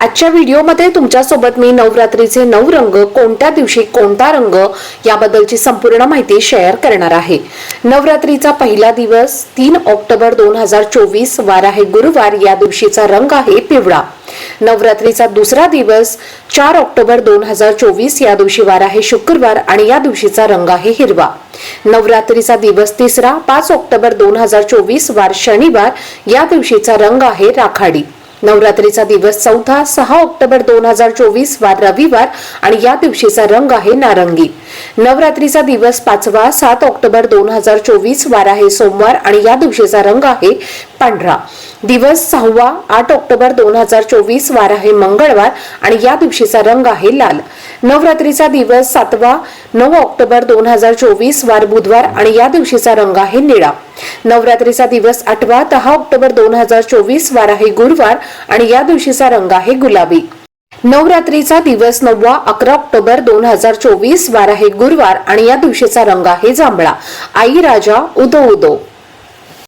आजच्या व्हिडिओमध्ये तुमच्यासोबत मी नवरात्रीचे नऊ रंग कोणत्या दिवशी कोणता रंग याबद्दलची संपूर्ण माहिती शेअर करणार आहे. नवरात्रीचा पहिला दिवस तीन ऑक्टोबर दोन हजार चोवीस वार आहे गुरुवार या दिवशीचा रंग आहे पिवळा. नवरात्रीचा दुसरा दिवस चार ऑक्टोबर दोन हजार चोवीस या दिवशी वार आहे शुक्रवार आणि या दिवशीचा रंग आहे हिरवा. नवरात्रीचा दिवस तिसरा पाच ऑक्टोबर दोन हजार चोवीस वार शनिवार या दिवशीचा रंग आहे राखाडी. नवरात्रीचा दिवस चौथा सहा ऑक्टोबर दोन हजार चोवीस वार रविवार आणि या दिवशीचा रंग आहे नारंगी. नवरात्रीचा दिवस पाचवा सात ऑक्टोबर दोन हजार चोवीस वार आहे सोमवार आणि या दिवशीचा रंग आहे पांढरा. दिवस सहावा आठ ऑक्टोबर दोन हजार चोवीस वार आहे मंगळवार आणि या दिवशीचा रंग आहे लाल. नवरात्रीचा दिवस सातवा नऊ ऑक्टोबर दोन हजार चोवीस वार बुधवार आणि या दिवशीचा रंग आहे निळा. नवरात्रीचा दिवस आठवा दहा ऑक्टोबर दोन हजार चोवीस वार आहे गुरुवार आणि या दिवशीचा रंग आहे गुलाबी. नवरात्रीचा दिवस नववा अकरा ऑक्टोबर दोन हजार चोवीस वार आहे गुरुवार आणि या दिवशीचा रंग आहे जांभळा. आई राजा उदो उदो.